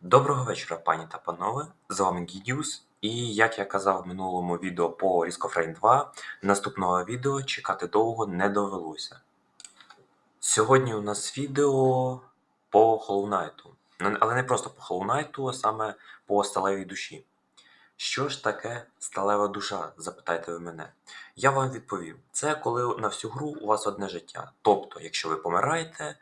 Доброго вечора, пані та панове. З вами Гідіус. І як я казав в минулому відео по Rain 2, наступного відео чекати довго не довелося. Сьогодні у нас відео по Hollow Knight. Ну, Але не просто по Hollow Knight, а саме по сталевій душі. Що ж таке сталева душа? запитайте ви мене. Я вам відповім: це коли на всю гру у вас одне життя. Тобто, якщо ви помираєте,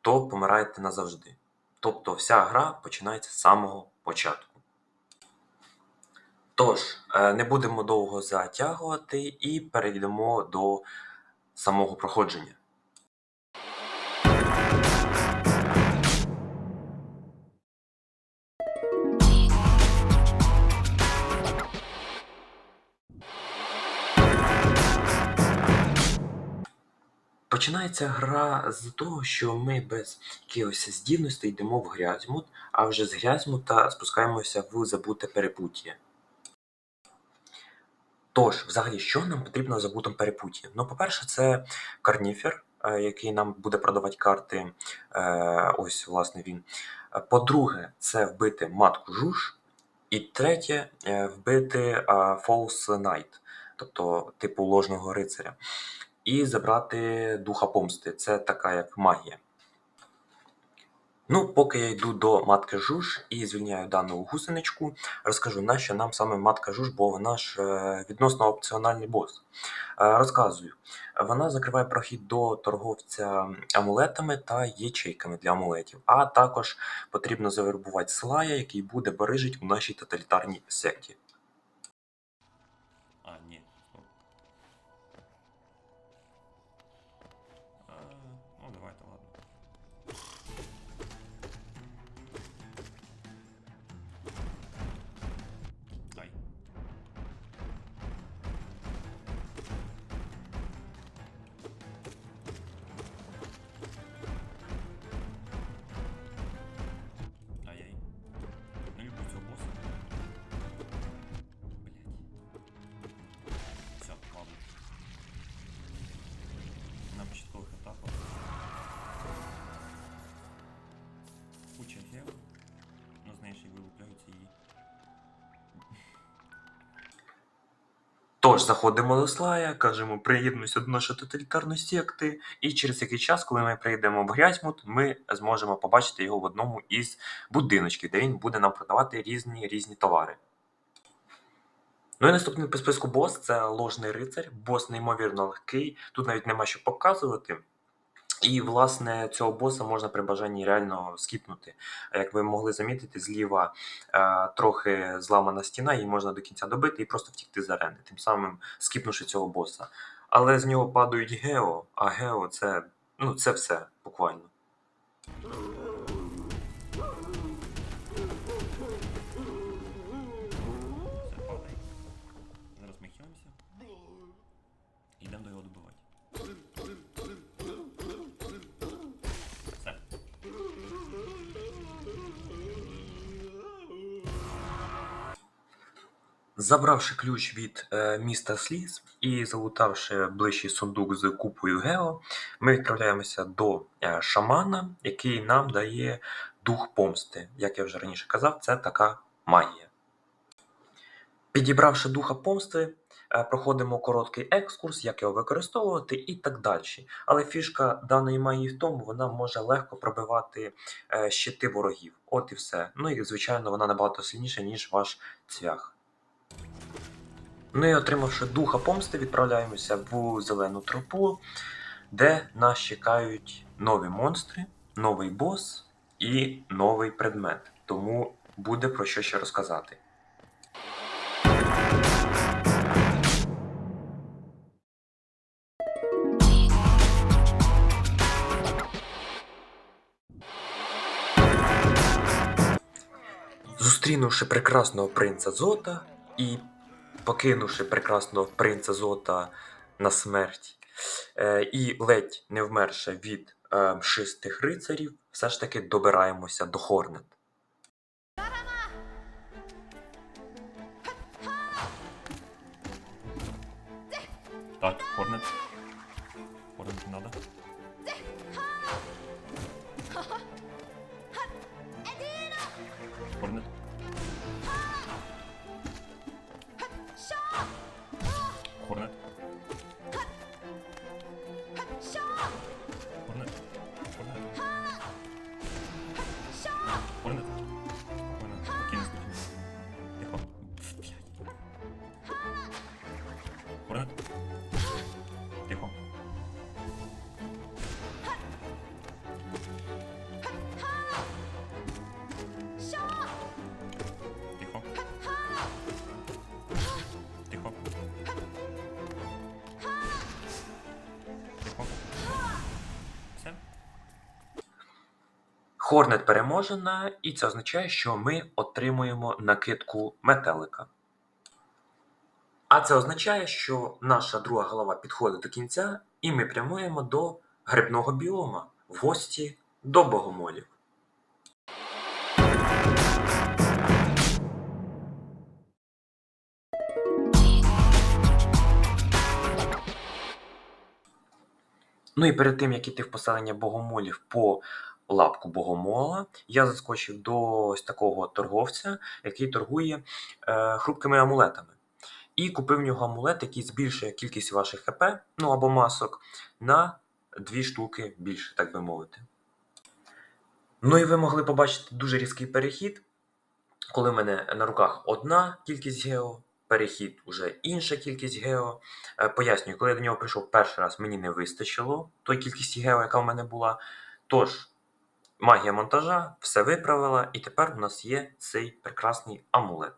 то помираєте назавжди. Тобто вся гра починається з самого початку. Тож, е, не будемо довго затягувати і перейдемо до самого проходження. Починається гра з того, що ми без якихось здібностей йдемо в Грязьмут, а вже з Грязьмута спускаємося в забуте перепуття. Тож, взагалі, що нам потрібно в забутому перепутті? Ну, по-перше, це карніфер, е, який нам буде продавати карти. Е, Ось, власне, він. По-друге, це вбити матку жуж. І третє, е, вбити False Knight, тобто типу ложного рицаря. І забрати духа помсти. Це така як магія. Ну, поки я йду до матки Жуж і звільняю дану гусеничку, розкажу, нащо нам саме матка Жуж, бо вона ж е, відносно опціональний бос. Е, Розказую, вона закриває прохід до торговця амулетами та ячейками для амулетів, а також потрібно завербувати Слая, який буде барижить у нашій тоталітарній секті. Куча гел, но з неї вилупляються її. Тож заходимо до Слая, кажемо, приєднуйся до нашої тоталітарної секти, і через який час, коли ми прийдемо в Грязьмут, ми зможемо побачити його в одному із будиночків, де він буде нам продавати різні різні товари. Ну і наступний по списку бос це ложний рицар. Бос неймовірно легкий, тут навіть нема що показувати. І, власне, цього боса можна при бажанні реально скіпнути. Як ви могли замітити, зліва е, трохи зламана стіна, її можна до кінця добити і просто втікти з арени, тим самим скіпнувши цього боса. Але з нього падають гео, а гео це, ну, це все буквально. Забравши ключ від е, міста Сліз і залутавши ближчий сундук з купою Гео, ми відправляємося до е, шамана, який нам дає дух помсти. Як я вже раніше казав, це така магія. Підібравши духа помсти, е, проходимо короткий екскурс, як його використовувати і так далі. Але фішка даної магії в тому, вона може легко пробивати щити ворогів. От і все. Ну і звичайно, вона набагато сильніша, ніж ваш цвях. Ну і отримавши духа помсти, відправляємося в зелену тропу, де нас чекають нові монстри, новий бос і новий предмет. Тому буде про що ще розказати. Зустрінувши прекрасного принца Зота і покинувши прекрасного принца Зота на смерть, е, і ледь не вмерши від е, мшистих рицарів, все ж таки добираємося до Хорнет. Так, Хорнет. Хорнет не надо. Хорнет переможена, і це означає, що ми отримуємо накидку метелика. А це означає, що наша друга голова підходить до кінця, і ми прямуємо до грибного біома в гості до богомолів. Ну і перед тим, як іти в поселення богомолів по лапку богомола, я заскочив до ось такого торговця, який торгує е, хрупкими амулетами. І купив в нього амулет, який збільшує кількість ваших ХП, ну або масок, на дві штуки більше, так би мовити. Ну і ви могли побачити дуже різкий перехід, коли в мене на руках одна кількість гео, перехід уже інша кількість гео. Е, Пояснюю, коли я до нього прийшов перший раз, мені не вистачило той кількості гео, яка в мене була. Тож, магія монтажа все виправила, і тепер у нас є цей прекрасний амулет.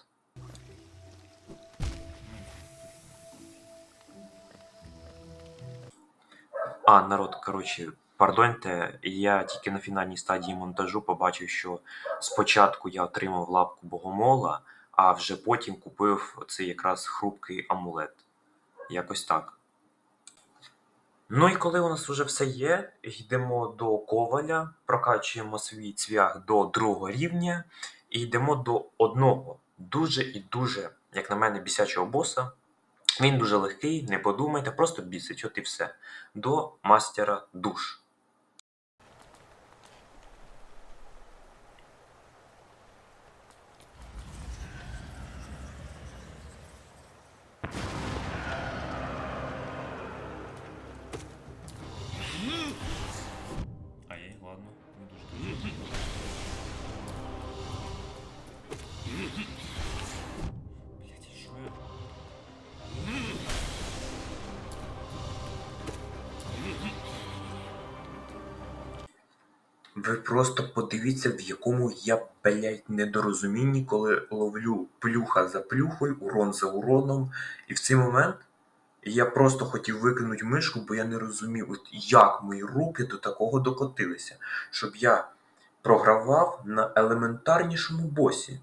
А, народ, коротше, пардоньте, я тільки на фінальній стадії монтажу побачив, що спочатку я отримав лапку богомола, а вже потім купив оцей якраз хрупкий амулет. Якось так. Ну і коли у нас вже все є, йдемо до коваля, прокачуємо свій цвях до другого рівня і йдемо до одного дуже і дуже, як на мене, бісячого боса. Він дуже легкий, не подумайте, просто бісить, от і все. До мастера душ. Просто подивіться, в якому я, блядь, недорозумінні, коли ловлю плюха за плюхою, урон за уроном. І в цей момент я просто хотів викинути мишку, бо я не розумів, от як мої руки до такого докотилися, щоб я програвав на елементарнішому босі.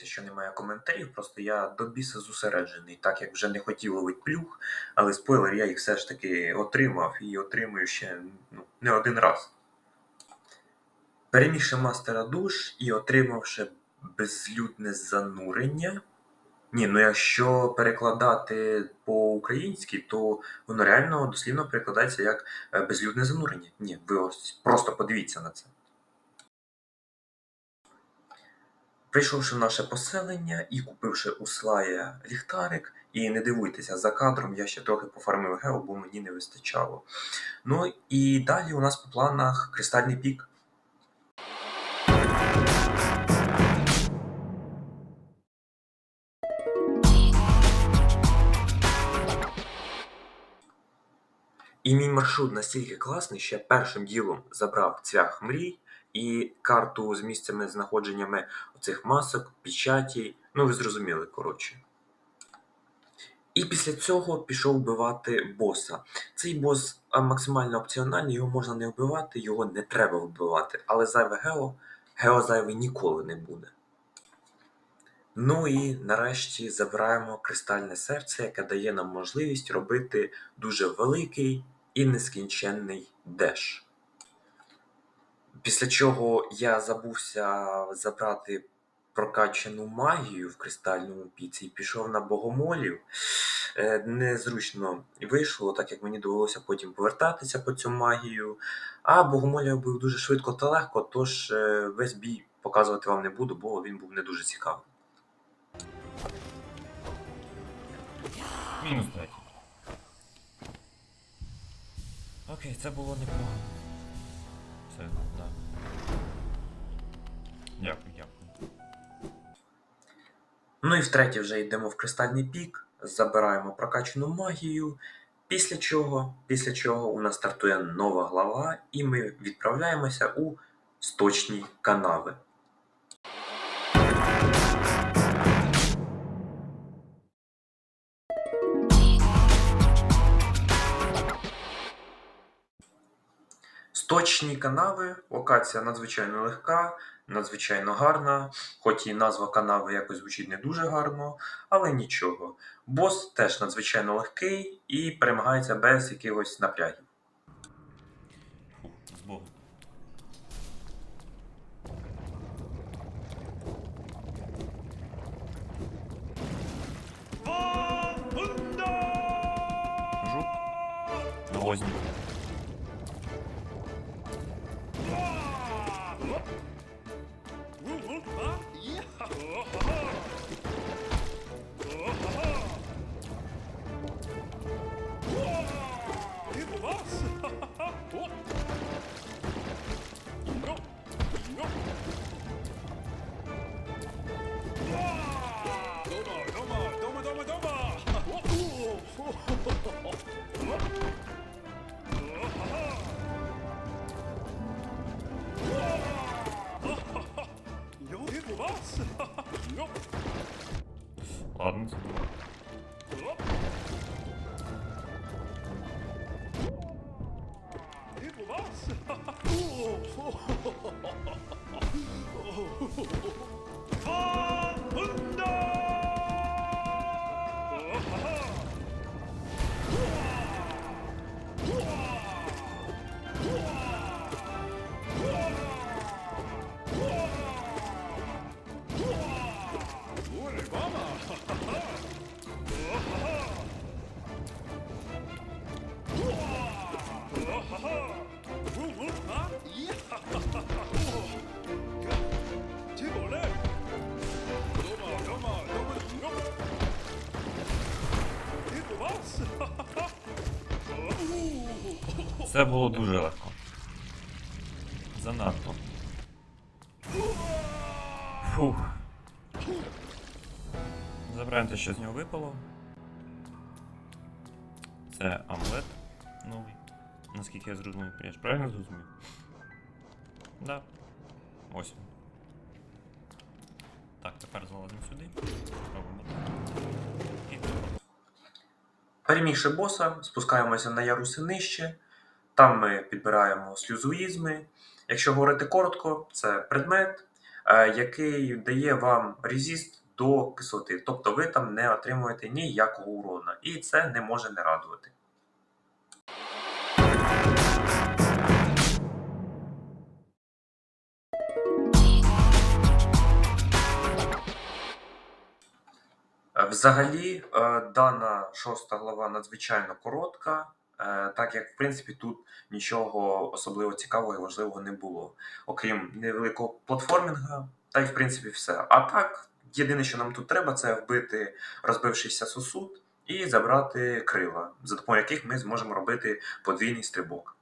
Не що немає коментарів, просто я до біса зосереджений, так як вже не хотів ловити плюх, але спойлер, я їх все ж таки отримав і отримую ще ну, не один раз. Перемігши мастера душ і отримавши безлюдне занурення. Ні, ну якщо перекладати по-українськи, то воно реально дослівно перекладається як е, безлюдне занурення. Ні, ви ось просто подивіться на це. Прийшовши в наше поселення і купивши у Слая ліхтарик, і не дивуйтеся, за кадром я ще трохи пофармив гео, бо мені не вистачало. Ну і далі у нас по планах кристальний пік. І мій маршрут настільки класний, що я першим ділом забрав цвях мрій і карту з місцями знаходженнями оцих масок, печаті. Ну, ви зрозуміли, коротше. І після цього пішов вбивати боса. Цей бос максимально опціональний, його можна не вбивати, його не треба вбивати. Але зайве гео, гео зайве ніколи не буде. Ну і нарешті забираємо кристальне серце, яке дає нам можливість робити дуже великий і нескінченний деш. Після чого я забувся забрати прокачану магію в кристальному піці і пішов на богомолів. Е, Незручно вийшло, так як мені довелося потім повертатися по цю магію. А богомолів був дуже швидко та легко, тож е, весь бій показувати вам не буду, бо він був не дуже цікавий. Мінус 5. Окей, це було непогано. Це, да. Дякую, дякую. Ну і втретє вже йдемо в кристальний пік, забираємо прокачану магію. Після чого, після чого у нас стартує нова глава, і ми відправляємося у сточні канави. Сточні канави, локація надзвичайно легка, надзвичайно гарна, хоч і назва канави якось звучить не дуже гарно, але нічого. Бос теж надзвичайно легкий і перемагається без якихось напрягів. З Богом. Жук. Навозник. abends. Це було дуже легко. Занадто. Фух. Забираємо те, що з нього випало. Це амулет новий. Наскільки я зрозумів, я ж правильно зрозумів? Да. Ось. Так, тепер залазимо сюди. Робимо так. Перемігши боса, спускаємося на яруси нижче. Там ми підбираємо слюзуїзми. Якщо говорити коротко, це предмет, е, який дає вам резіст до кислоти. Тобто ви там не отримуєте ніякого урона. І це не може не радувати. Е, Взагалі, е, дана шоста глава надзвичайно коротка, так як в принципі тут нічого особливо цікавого і важливого не було, окрім невеликого платформінга, та й в принципі все. А так, єдине, що нам тут треба, це вбити розбившийся сосуд і забрати крила, за допомогою яких ми зможемо робити подвійний стрибок.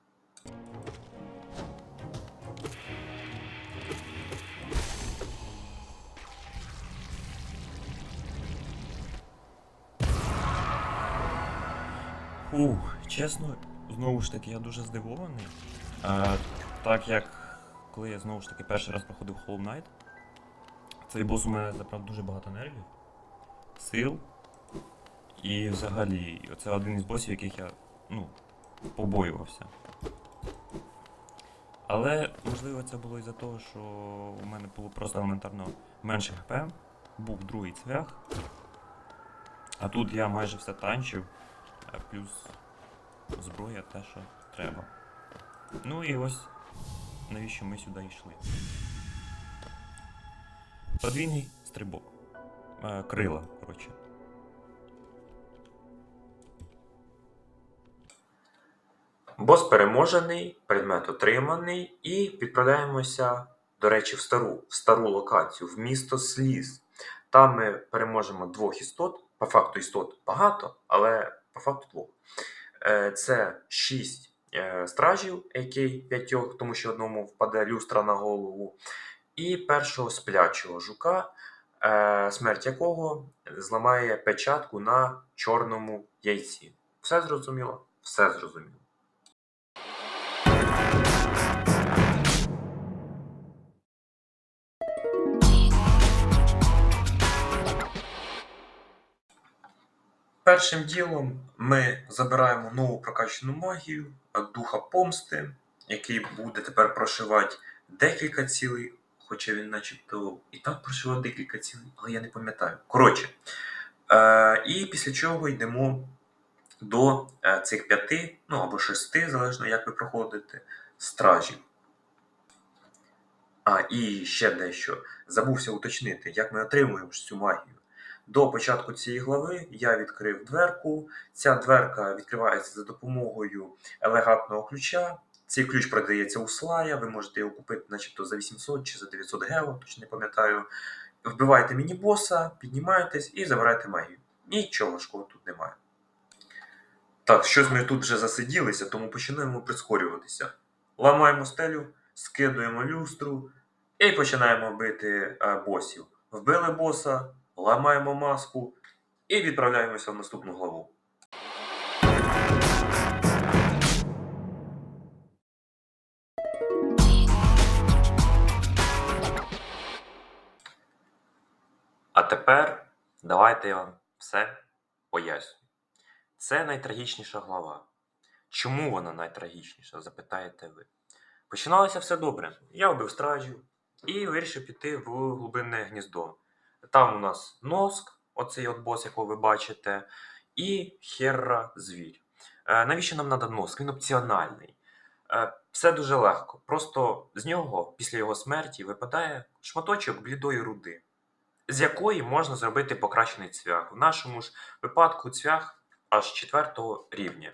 Фух, чесно, знову ж таки, я дуже здивований. А, так як коли я знову ж таки перший раз проходив Hollow Knight, цей бос у мене забрав дуже багато нервів, сил. І взагалі, це один із босів, яких я, ну, побоювався. Але, можливо, це було із-за того, що у мене було просто елементарно менше ХП, був другий цвях. А тут я майже все танчив, а плюс зброя те, що треба. Ну і ось навіщо ми сюди йшли. Подвійний стрибок. Е, крила, коротше. Бос переможений, предмет отриманий, і відправляємося, до речі, в стару, в стару локацію, в місто Сліз. Там ми переможемо двох істот. По факту істот багато, але по факту двох. Е, Це шість е, стражів, AK п'ятьох, тому що одному впаде люстра на голову. і першого сплячого жука, е, смерть якого зламає печатку на чорному яйці. Все зрозуміло? Все зрозуміло. Першим ділом ми забираємо нову прокачану магію духа помсти, який буде тепер прошивати декілька цілей, хоча він начебто і так прошивав декілька цілей, але я не пам'ятаю. Коротше, е, і після чого йдемо до е, цих п'яти, ну або шести, залежно як ви проходите, стражів. А, і ще дещо. Забувся уточнити, як ми отримуємо цю магію. До початку цієї глави я відкрив дверку. Ця дверка відкривається за допомогою елегантного ключа. Цей ключ продається у слая, ви можете його купити начебто за 800 чи за 900 гео, точно не пам'ятаю. Вбиваєте міні-боса, піднімаєтесь і забираєте магію. Нічого важкого тут немає. Так, щось ми тут вже засиділися, тому починаємо прискорюватися. Ламаємо стелю, скидуємо люстру і починаємо бити е, босів. Вбили боса, ламаємо маску і відправляємося в наступну главу. А тепер давайте я вам все поясню. Це найтрагічніша глава. Чому вона найтрагічніша, запитаєте ви. Починалося все добре. Я вбив стражів і вирішив піти в глибинне гніздо. Там у нас носк, оцей от бос, якого ви бачите, і херра звір. Е, навіщо нам треба носк? Він опціональний. Е, все дуже легко. Просто з нього, після його смерті, випадає шматочок блідої руди, з якої можна зробити покращений цвях. В нашому ж випадку цвях аж четвертого рівня.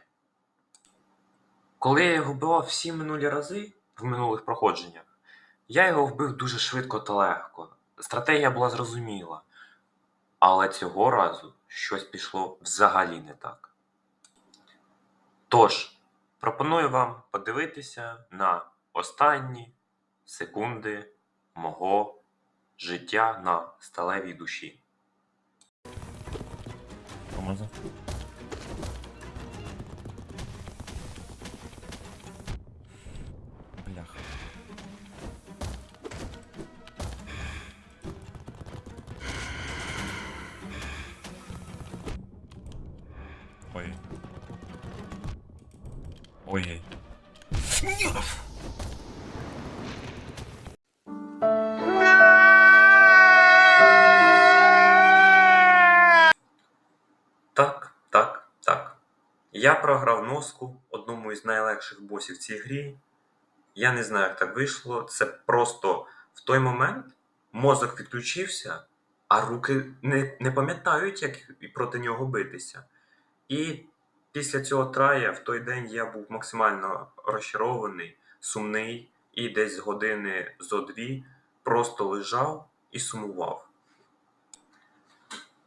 Коли я його вбивав всі минулі рази в минулих проходженнях, я його вбив дуже швидко та легко. Стратегія була зрозуміла. Але цього разу щось пішло взагалі не так. Тож, пропоную вам подивитися на останні секунди мого життя на сталевій душі. Можна? Ой. Так, так, так. Я програв носку одному із найлегших босів в цій грі. Я не знаю, як так вийшло. Це просто в той момент мозок відключився, а руки не, не пам'ятають, як проти нього битися. І після цього трая в той день я був максимально розчарований, сумний, і десь години зо дві просто лежав і сумував.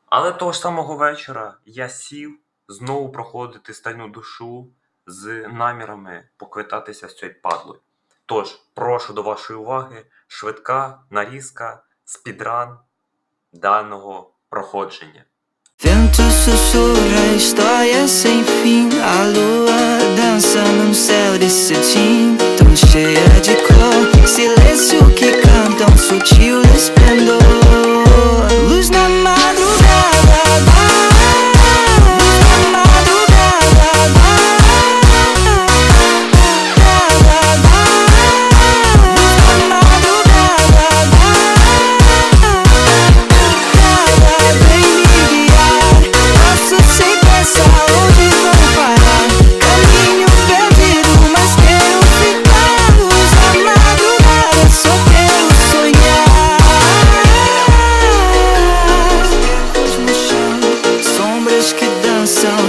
Але того ж самого вечора я сів знову проходити стальну душу з намірами поквитатися з цією падлою. Тож, прошу до вашої уваги швидка нарізка, спідран даного проходження. Vento sussurra história sem fim. A lua dança no céu desse cetim, tão cheia de cor. Silêncio que canta um sutil esplendor.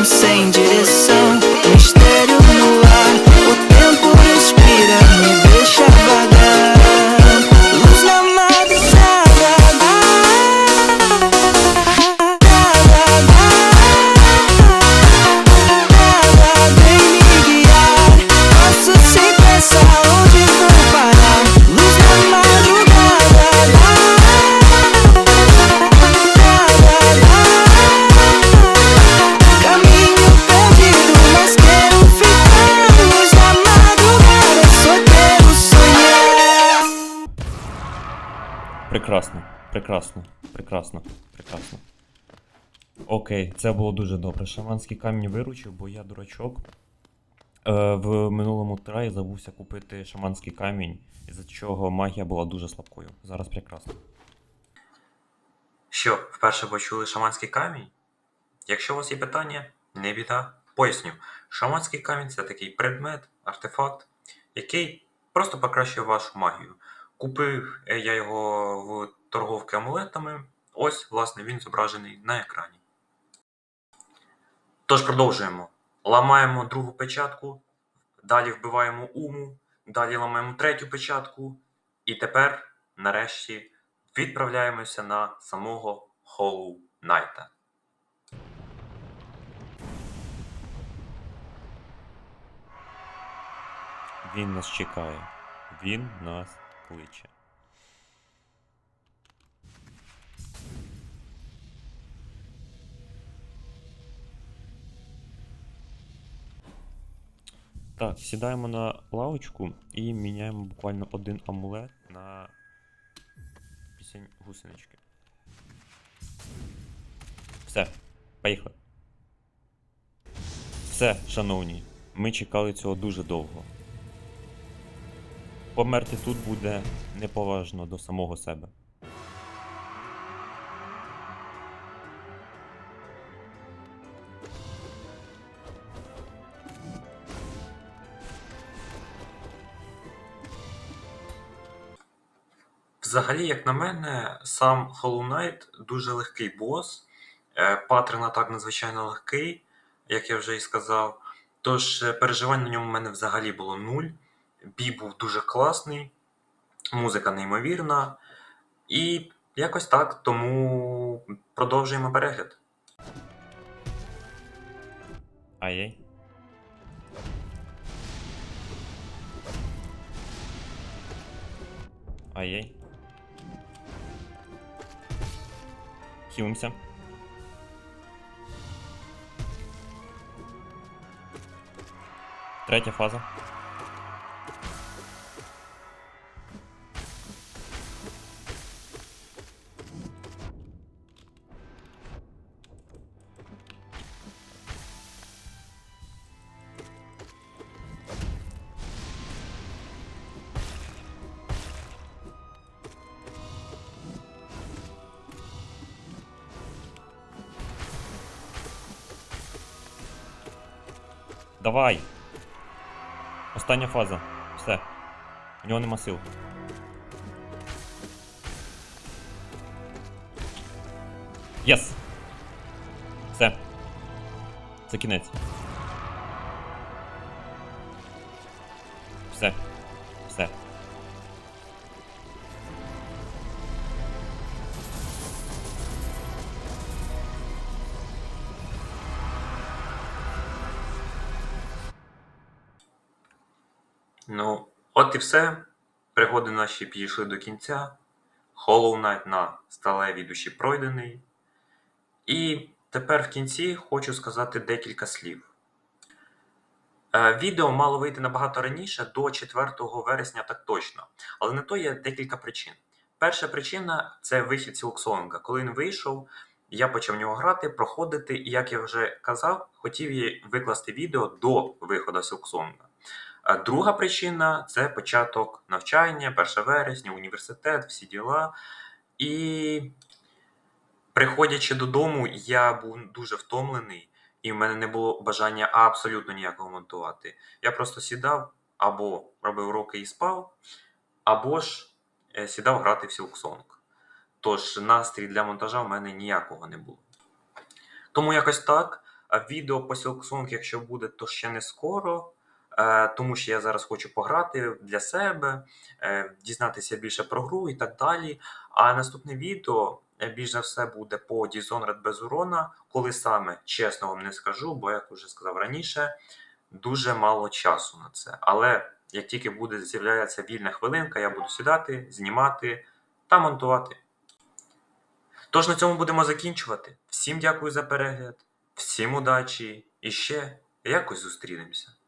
Saying. Окей, це було дуже добре. Шаманський камінь виручив, бо я дурачок. Е, в минулому траї забувся купити шаманський камінь, із-за чого магія була дуже слабкою. Зараз прекрасно. Що, вперше почули шаманський камінь? Якщо у вас є питання, не біда. Поясню, шаманський камінь це такий предмет, артефакт, який просто покращує вашу магію. Купив е, я його в торговки амулетами. Ось, власне, він зображений на екрані. Тож продовжуємо. Ламаємо другу печатку, далі вбиваємо уму, далі ламаємо третю печатку, і тепер, нарешті, відправляємося на самого Hollow Knight. Він нас чекає. Він нас кличе. Так, сідаємо на лавочку і міняємо буквально один амулет на пісень гусенички. Все, поїхали. Все, шановні, ми чекали цього дуже довго. Померти тут буде неповажно до самого себе. Взагалі, як на мене, сам Hollow Knight дуже легкий бос. Е, Паттерн атак надзвичайно легкий, як я вже і сказав. Тож е, переживань на ньому в мене взагалі було нуль. Бій був дуже класний, музика неймовірна. І якось так, тому продовжуємо перегляд. Ай-яй. Ай-яй. Хілимося. Третя фаза. Давай! Остання фаза. Все. У нього нема сил. Єс! Все. Це кінець. Ну, от і все. Пригоди наші підійшли до кінця. Hollow Knight на сталевій душі пройдений. І тепер в кінці хочу сказати декілька слів. Е, Відео мало вийти набагато раніше, до 4 вересня так точно. Але на то є декілька причин. Перша причина це вихід Сілксонга. Коли він вийшов, я почав в нього грати, проходити, і як я вже казав, хотів її викласти відео до виходу Сілксонга. А Друга причина це початок навчання, 1 вересня, університет, всі діла. І приходячи додому, я був дуже втомлений, і в мене не було бажання абсолютно ніякого монтувати. Я просто сідав або робив уроки і спав, або ж е, сідав грати в Silksong. Тож настрій для монтажа в мене ніякого не було. Тому якось так. А Відео по Silksong, якщо буде, то ще не скоро. Е, тому що я зараз хочу пограти для себе, е, дізнатися більше про гру і так далі. А наступне відео е, більш за все буде по Dishonored без урона, коли саме чесно вам не скажу, бо як вже сказав раніше, дуже мало часу на це. Але як тільки буде з'являтися вільна хвилинка, я буду сідати, знімати та монтувати. Тож на цьому будемо закінчувати. Всім дякую за перегляд, всім удачі і ще якось зустрінемося.